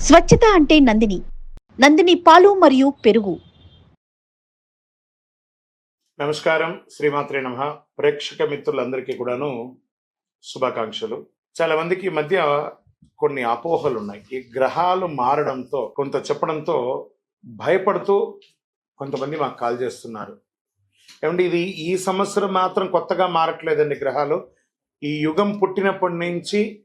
స్వచ్ఛత అంటే నందిని. నందిని పాలు మరియు పెరుగు. నమస్కారం శ్రీమాత్రే నమ. ప్రేక్షక మిత్రులందరికీ కూడాను శుభాకాంక్షలు. చాలా మందికి ఈ మధ్య కొన్ని అపోహలు ఉన్నాయి. ఈ గ్రహాలు మారడంతో కొంత చెప్పడంతో భయపడుతూ కొంతమంది మాకు కాల్ చేస్తున్నారు. ఏమంటే ఇది ఈ సంవత్సరం మాత్రం కొత్తగా మారట్లేదండి గ్రహాలు? ఈ యుగం పుట్టినప్పటి నుంచి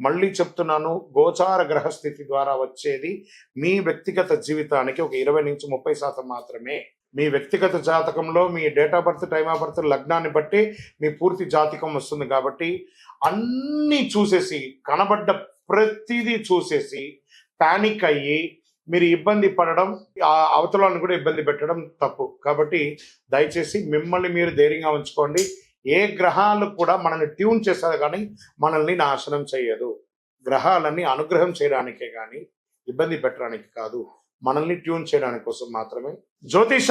మళ్ళీ చెప్తున్నాను గోచార గ్రహ స్థితి ద్వారా వచ్చేది మీ వ్యక్తిగత జీవితానికి ఒక ఇరవై నుంచి ముప్పై శాతం మాత్రమే. మీ వ్యక్తిగత జాతకంలో మీ date of birth time of birth లగ్నాన్ని బట్టి మీ పూర్తి జాతకం వస్తుంది కాబట్టి అన్నీ చూసేసి కనబడ్డ ప్రతిదీ చూసేసి పానిక్ అయ్యి మీరు ఇబ్బంది పడడం ఆ అవతలను కూడా ఇబ్బంది పెట్టడం తప్పు. కాబట్టి దయచేసి మిమ్మల్ని మీరు ధైర్యంగా ఉంచుకోండి. ఏ గ్రహాలు కూడా మనల్ని ట్యూన్ చేస్తారు కానీ మనల్ని నాశనం చేయదు. గ్రహాలన్నీ అనుగ్రహం చేయడానికే కానీ ఇబ్బంది పెట్టడానికి కాదు. మనల్ని ట్యూన్ చేయడానికి కోసం మాత్రమే. జ్యోతిష్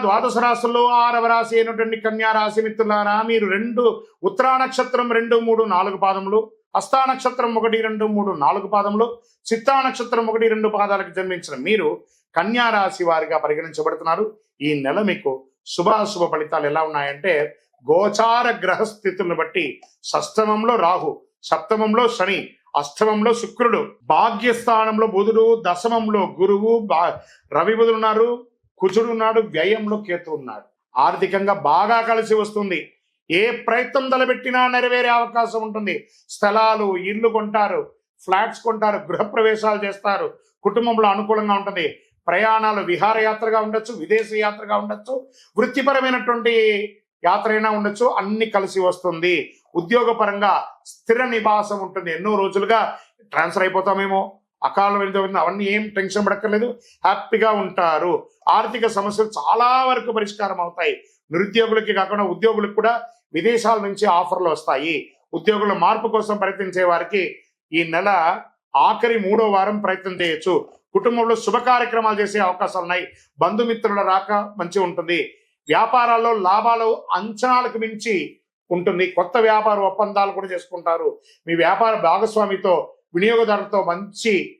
ద్వాదశ రాశుల్లో ఆరవ రాశి అయినటువంటి కన్యా రాశి మిత్రులారా మీరు రెండు ఉత్తరా నక్షత్రం రెండు మూడు నాలుగు పాదములు హస్తా నక్షత్రం ఒకటి రెండు మూడు నాలుగు పాదములు చిత్తా నక్షత్రం ఒకటి రెండు పాదాలకు జన్మించిన మీరు కన్యా రాశి వారిగా పరిగణించబడుతున్నారు. ఈ నెల మీకు శుభాశుభ ఫలితాలు ఎలా ఉన్నాయంటే గోచార గ్రహ స్థితులను బట్టి షష్టమంలో రాహు సప్తమంలో శని అష్టమంలో శుక్రుడు భాగ్యస్థానంలో బుధుడు దశమంలో గురువు బా- రవి బుధుడు ఉన్నారు కుజుడు ఉన్నాడు వ్యయంలో కేతు ఉన్నాడు. ఆర్థికంగా బాగా కలిసి వస్తుంది. ఏ ప్రయత్నం తలబెట్టినా నెరవేరే అవకాశం ఉంటుంది. స్థలాలు ఇల్లు కొంటారు ఫ్లాట్స్ కొంటారు గృహప్రవేశాలు చేస్తారు కుటుంబంలో అనుకూలంగా ఉంటుంది. ప్రయాణాలు విహారయాత్రగా ఉండొచ్చు విదేశీ యాత్రగా ఉండొచ్చు. వృత్తిపరమైనటువంటి యాత్ర అయినా ఉండొచ్చు అన్ని కలిసి వస్తుంది. ఉద్యోగపరంగా స్థిర నివాసం ఉంటుంది. ఎన్నో రోజులుగా ట్రాన్స్ఫర్ అయిపోతామేమో అకాలం వెళ్తుంది అవన్నీ ఏం టెన్షన్ పడక్కర్లేదు. హ్యాపీగా ఉంటారు. ఆర్థిక సమస్యలు చాలా వరకు పరిష్కారం అవుతాయి. నిరుద్యోగులకి కాకుండా ఉద్యోగులకు కూడా విదేశాల నుంచి ఆఫర్లు వస్తాయి. ఉద్యోగుల మార్పు కోసం ప్రయత్నించే వారికి ఈ నెల ఆఖరి మూడో వారం ప్రయత్నం చేయొచ్చు. కుటుంబంలో శుభ కార్యక్రమాలు చేసే అవకాశాలు ఉన్నాయి బంధుమిత్రుల రాక మంచి ఉంటుంది. వ్యాపారాల్లో లాభాలు అంచనాలకు మించి ఉంటుంది. కొత్త వ్యాపార ఒప్పందాలు కూడా చేసుకుంటారు. మీ వ్యాపార భాగస్వామితో వినియోగదారులతో మంచి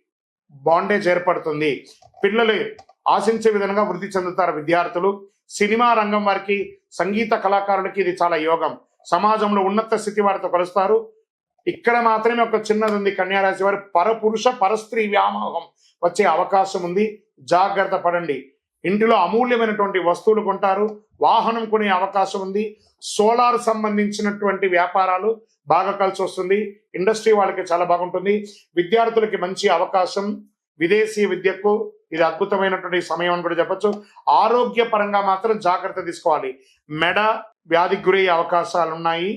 బాండేజ్ ఏర్పడుతుంది. పిల్లలు ఆశించే విధంగా వృద్ధి చెందుతారు విద్యార్థులు. సినిమా రంగం వారికి సంగీత కళాకారులకి ఇది చాలా యోగం. సమాజంలో ఉన్నత స్థితి వారితో కలుస్తారు. ఇక్కడ మాత్రమే ఒక చిన్నది ఉంది కన్యారాశి వారి. పరపురుష పరస్త్రీ వ్యామోహం వచ్చే అవకాశం ఉంది. జాగ్రత్త పడండి. ఇంటిలో అమూల్యమైనటువంటి వస్తువులు కొంటారు వాహనం కొనే అవకాశం ఉంది సోలార్ సంబంధించినటువంటి వ్యాపారాలు బాగా కలిసి వస్తుంది ఇండస్ట్రీ వాళ్ళకి చాలా బాగుంటుంది విద్యార్థులకి మంచి అవకాశం విదేశీ విద్యకు ఇది అద్భుతమైనటువంటి సమయం అని కూడా చెప్పొచ్చు. ఆరోగ్యపరంగా మాత్రం జాగ్రత్త తీసుకోవాలి. మెడ వ్యాధికి గురయ్యే అవకాశాలు ఉన్నాయి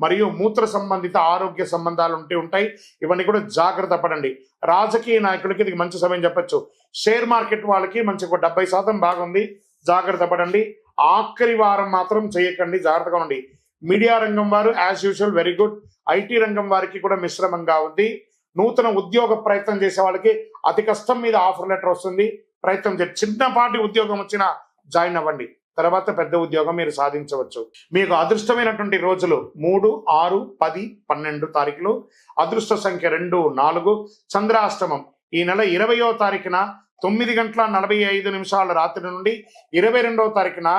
మరియు మూత్ర సంబంధిత ఆరోగ్య సంబంధాలు ఉంటే ఉంటాయి. ఇవన్నీ కూడా జాగ్రత్త పడండి. రాజకీయ నాయకులకి ఇది మంచి సమయం చెప్పచ్చు. షేర్ మార్కెట్ వాళ్ళకి మంచి ఒక డెబ్బై శాతం బాగుంది. జాగ్రత్త పడండి. ఆఖరి వారం మాత్రం చేయకండి. జాగ్రత్తగా ఉండి మీడియా రంగం వారు as usual very good IT రంగం వారికి కూడా మిశ్రమంగా ఉంది. నూతన ఉద్యోగ ప్రయత్నం చేసే వాళ్ళకి అతి కష్టం మీద ఆఫర్ లెటర్ వస్తుంది. ప్రయత్నం చేయండి. చిన్నపాటి ఉద్యోగం వచ్చినా జాయిన్ అవ్వండి. తర్వాత పెద్ద ఉద్యోగం మీరు సాధించవచ్చు. మీకు అదృష్టమైనటువంటి రోజులు మూడు ఆరు పది పన్నెండు తారీఖులు. అదృష్ట సంఖ్య రెండు నాలుగు. చంద్రాష్టమం ఈ నెల ఇరవయో తారీఖున తొమ్మిది గంటల నలభై ఐదు నిమిషాల రాత్రి నుండి ఇరవై రెండవ తారీఖున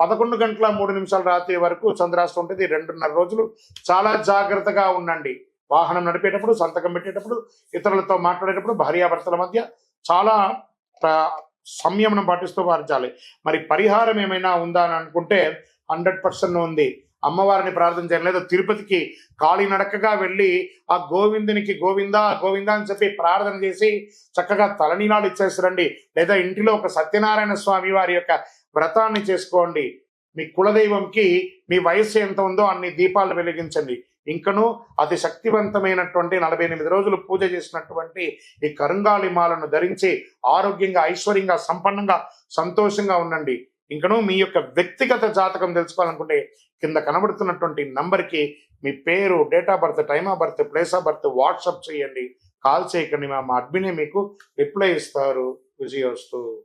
పదకొండు గంటల మూడు నిమిషాల రాత్రి వరకు చంద్రాష్టం ఉంటుంది. రెండున్నర రోజులు చాలా జాగ్రత్తగా ఉండండి. వాహనం నడిపేటప్పుడు సంతకం పెట్టేటప్పుడు ఇతరులతో మాట్లాడేటప్పుడు భార్యాభర్తల మధ్య చాలా సంయమనం పాటిస్తూ పాటించాలి. మరి పరిహారం ఏమైనా ఉందా అని అనుకుంటే హండ్రెడ్ పర్సెంట్ ఉంది. అమ్మవారిని ప్రార్థన చేయాలి. లేదా తిరుపతికి కాలినడకగా వెళ్ళి ఆ గోవిందునికి గోవిందా గోవిందా అని చెప్పి ప్రార్థన చేసి చక్కగా తలనీలాలు ఇచ్చేసిరండి. లేదా ఇంటిలో ఒక సత్యనారాయణ స్వామి వారి యొక్క వ్రతాన్ని చేసుకోండి. మీ కులదైవంకి మీ వయస్సు ఎంత ఉందో అన్ని దీపాలు వెలిగించండి. ఇంకను అతి శక్తివంతమైనటువంటి నలభై ఎనిమిది రోజులు పూజ చేసినటువంటి ఈ కరుంగాలి మాలను ధరించి ఆరోగ్యంగా ఐశ్వర్యంగా సంపన్నంగా సంతోషంగా ఉండండి. ఇంకను మీ యొక్క వ్యక్తిగత జాతకం తెలుసుకోవాలనుకుంటే కింద కనబడుతున్నటువంటి నంబర్కి మీ పేరు date of birth time of birth place of birth WhatsApp చేయండి. కాల్ చేయకండి మా అడ్మినే మీకు రిప్లై ఇస్తారు. విజయోస్తు